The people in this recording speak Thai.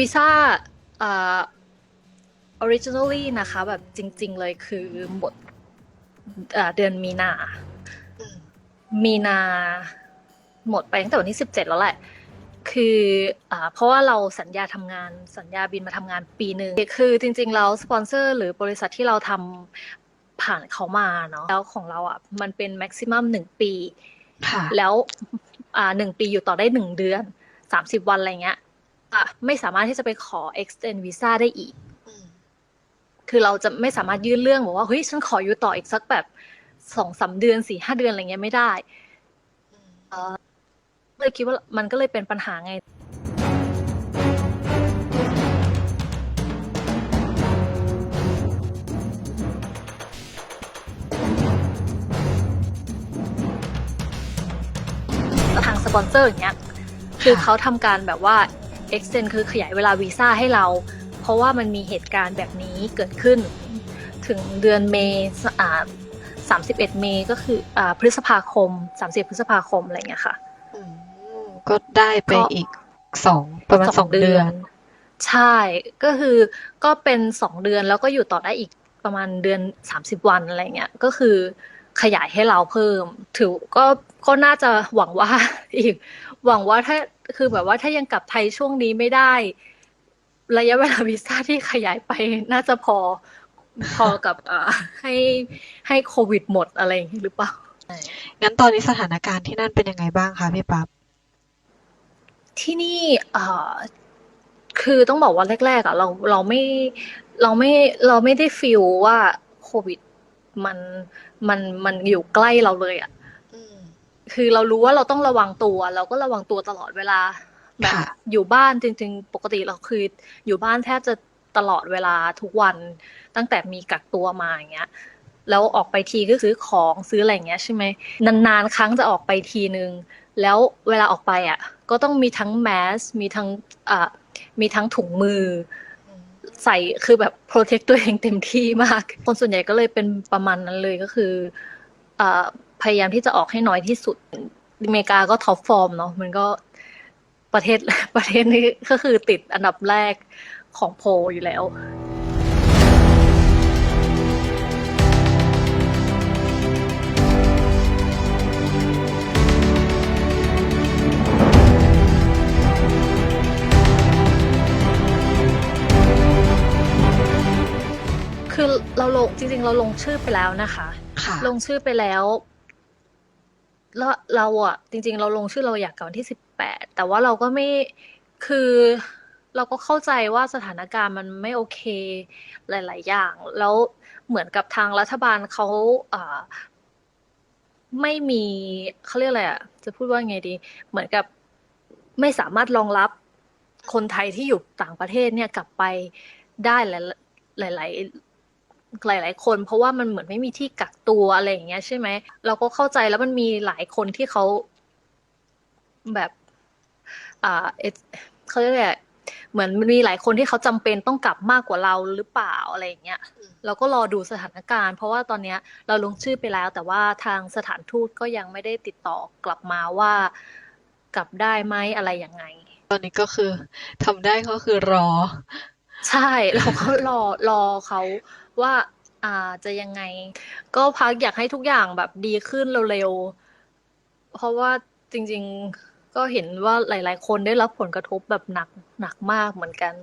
วีซ่าเอ่อ originally นะคะ แบบจริง ๆ เลยคือหมดเอ่อเดือนมีนาอืมมีนาหมดไปตั้งแต่วันที่สิบเจ็ดแล้วแหละ คืออ่าเพราะว่าเราสัญญาทำงานสัญญาบินมาทำงานปีหนึ่งคือจริงๆแล้วสปอนเซอร์หรือบริษัทที่เราทำผ่านเขามาเนาะแล้วของเราอะ มันเป็นแม็กซิมัมหนึ่งปีค่ะแล้วอ่าหนึ่งปีอยู่ต่อได้หนึ่งเดือนสามสิบวันอะไรเงี้ย อะไม่สามารถที่จะไปขอ extend visa ได้อีกอืมคือเราจะไม่สามารถยื่นเรื่องบอกว่าเฮ้ยฉันขออยู่ต่ออีกสักแบบสองสามเดือนสี่ห้าเดือนอะไรเงี้ยไม่ได้อืมเลยคิดว่ามันก็เลยเป็นปัญหาไงทางสปอนเซอร์อย่างเงี้ย คือเขาทำการแบบว่า extend คือขยายเวลาวีซ่าให้เรา เพราะว่ามันมีเหตุการณ์แบบนี้เกิดขึ้น ถึงเดือนเมษอ่า31เมษก็คืออ่าพฤษภาคม30พฤษภาคมอะไรเงี้ยค่ะอืมก็ได้ไปก็อีกสองประมาณสองเดือน ใช่ก็คือก็เป็นสองเดือนแล้วก็อยู่ต่อได้อีกประมาณเดือนสามสิบวันอะไรเงี้ย ก็คือขยายให้เราเพิ่ม ถือก็ก็น่าจะหวังว่าอีก หวังว่าถ้า คือแบบว่าถ้ายังกลับไทยช่วงนี้ไม่ได้ ระยะเวลาวีซ่าที่ขยายไปน่าจะพอพอกับอ่าให้ให้โควิดหมดอะไรอย่างนี้หรือเปล่า งั้นตอนนี้สถานการณ์ที่นั่นเป็นยังไงบ้างคะพี่ปั๊บ ที่นี่เอ่อคือต้องบอกว่าแรกๆอะเราเราไม่เราไม่เราไม่ได้ฟีลว่าโควิดมันมันมันอยู่ใกล้เราเลยอะอืม คือเรารู้ว่าเราต้องระวังตัว เราก็ระวังตัวตลอดเวลา แบบค่ะอยู่บ้านจริง ๆ ปกติเราคือ อยู่บ้านแทบจะตลอดเวลาทุกวันตั้งแต่มีกักตัวมาอย่างเงี้ยแล้วออกไปทีก็ซื้อของซื้ออะไรอย่างเงี้ยใช่ไหมนานๆ ครั้งจะออกไปทีนึง แล้วเวลาออกไปอะ ก็ต้องมีทั้งแมสมีทั้งอ่ามีทั้งถุงมืออืมใส่คือแบบโปรเทคตัวเองเต็มที่มาก คนส่วนใหญ่ก็เลยเป็นประมาณนั้นเลยก็คืออ่า พยายามที่จะออกให้น้อยที่สุด อเมริกาก็ท็อปฟอร์มเนาะมันก็ประเทศประเทศนี้ก็คือติดอันดับแรกของโพลอยู่แล้วคือเราลงจริงๆ เราลงชื่อไปแล้วนะคะค่ะลงชื่อไปแล้ว แล้วเราอะ จริง ๆ เราลงชื่อเราอยากกับวันที่สิบแปดแต่ว่าเราก็ไม่คือเราก็เข้าใจว่าสถานการณ์มันไม่โอเคหลาย ๆ อย่าง แล้วเหมือนกับทางรัฐบาลเขาอ่าไม่มีเขาเรียกอะไรอะ จะพูดว่าไงดี เหมือนกับไม่สามารถรองรับคนไทยที่อยู่ต่างประเทศเนี่ยกลับไปได้หลายหลายๆ หลาย ๆ คน เพราะว่ามันเหมือนไม่มีที่กักตัวอะไรอย่างเงี้ยใช่ไหมเราก็เข้าใจแล้วมันมีหลายคนที่เขาแบบ อ่าเอเขาเรียกอะไรอะเหมือนมีหลายคนที่เขาจำเป็นต้องกลับมากกว่าเราหรือเปล่าอะไรอย่างเงี้ยอืมเราก็รอดูสถานการณ์ เพราะว่าตอนเนี้ยเราลงชื่อไปแล้ว แต่ว่าทางสถานทูตก็ยังไม่ได้ติดต่อกลับมาว่ากลับได้ไหมอะไรยังไง ตอนนี้ก็คือทำได้ก็คือรอ ใช่ เราก็รอรอเขาว่า อ่าจะยังไง ก็พักอยากให้ทุกอย่างแบบดีขึ้นเร็วๆ เพราะว่าจริงๆ ก็เห็นว่าหลาย ๆ คนได้รับผลกระทบแบบหนักหนักมากเหมือนกัน